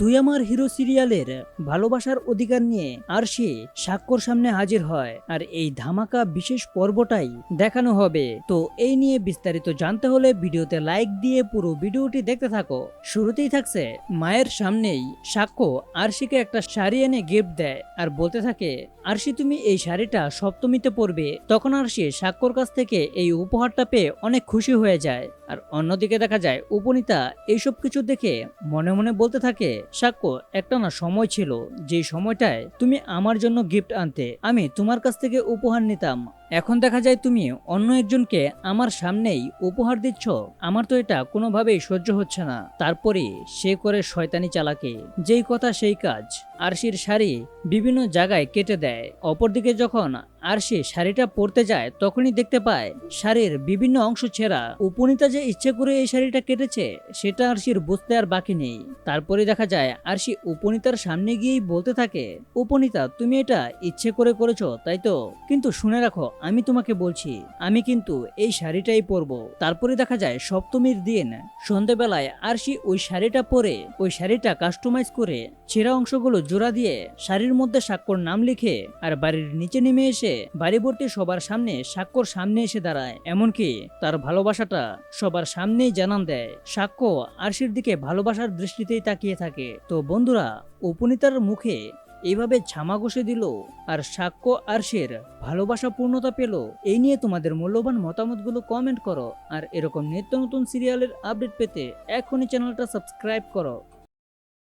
তুই আমার হিরো সিরিয়ালের ভালোবাসার অধিকার নিয়ে আরশি সাক্ষ্যর সামনে হাজির হয়, আর এই ধামাকা বিশেষ পর্বটাই দেখানো হবে। তো এই নিয়ে বিস্তারিত জানতে হলে ভিডিওতে লাইক দিয়ে পুরো ভিডিওটি দেখতে থাকো। শুরুতেই থাকছে, মায়ের সামনেই সাক্ষ্য আরশিকে একটা শাড়ি এনে গিফট দেয়, আর বলতে থাকে, আরশি, তুমি এই শাড়িটা সপ্তমীতে পরবে। তখন আরশি সাক্ষ্যর কাছ থেকে এই উপহারটা পেয়ে অনেক খুশি হয়ে যায়। আর অন্যদিকে দেখা যায়, উপনীতা এইসব কিছু দেখে মনে মনে বলতে থাকে, সাক্ষ্য একটা না সময় ছিল যে সময়টায় তুমি আমার জন্য গিফট আনতে, আমি তোমার কাছ থেকে উপহার নিতাম। এখন দেখা যায় তুমি অন্য একজনকে আমার সামনেই উপহার দিচ্ছ। আমার তো এটা কোনোভাবেই সহ্য হচ্ছে না। তারপরে সে করে শয়তানি চালাকে। যেই কথা সেই কাজ। আরশির শাড়ি বিভিন্ন জায়গায় কেটে দেয়। অপরদিকে যখন আরশি শাড়িটা পরতে যায়, তখনই দেখতে পায় শাড়ির বিভিন্ন অংশ ছেঁড়া। উপনীতা যে ইচ্ছে করে এই শাড়িটা কেটেছে, সেটা আরশির বুঝতে আর বাকি নেই। তারপরে দেখা যায় আরশি উপনীতার সামনে গিয়েই বলতে থাকে, উপনীতা, তুমি এটা ইচ্ছে করে করেছ, তাই তো? কিন্তু শুনে রাখো আমি তোমাকে বলছি, আমি কিন্তু এই শাড়িটাই পরবো। তারপরে দেখা যায় সপ্তমীর দিন, সন্ধেবেলায় আরশি ওই শাড়িটা পরে, ওই শাড়িটা কাস্টমাইজ করে ছেঁড়া অংশগুলো জোড়া দিয়ে শাড়ির মধ্যে স্বাক্ষর নাম লিখে আর বাড়ির নিচে নেমে এসে বাড়ি সবার সামনে স্বাক্ষর সামনে এসে দাঁড়ায়। এমনকি তার ভালোবাসাটা সবার সামনেই জানান দেয়। সাক্ষ্য আরশির দিকে ভালোবাসার দৃষ্টিতেই তাকিয়ে থাকে। তো বন্ধুরা, উপনীতার মুখে এইভাবে ছামা ঘষে দিল, আর সাক্ষ্য আরশের ভালোবাসা পূর্ণতা পেল। এই নিয়ে তোমাদের মূল্যবান মতামতগুলো কমেন্ট করো, আর এরকম নিত্য নতুন সিরিয়ালের আপডেট পেতে এখনই চ্যানেলটা সাবস্ক্রাইব করো।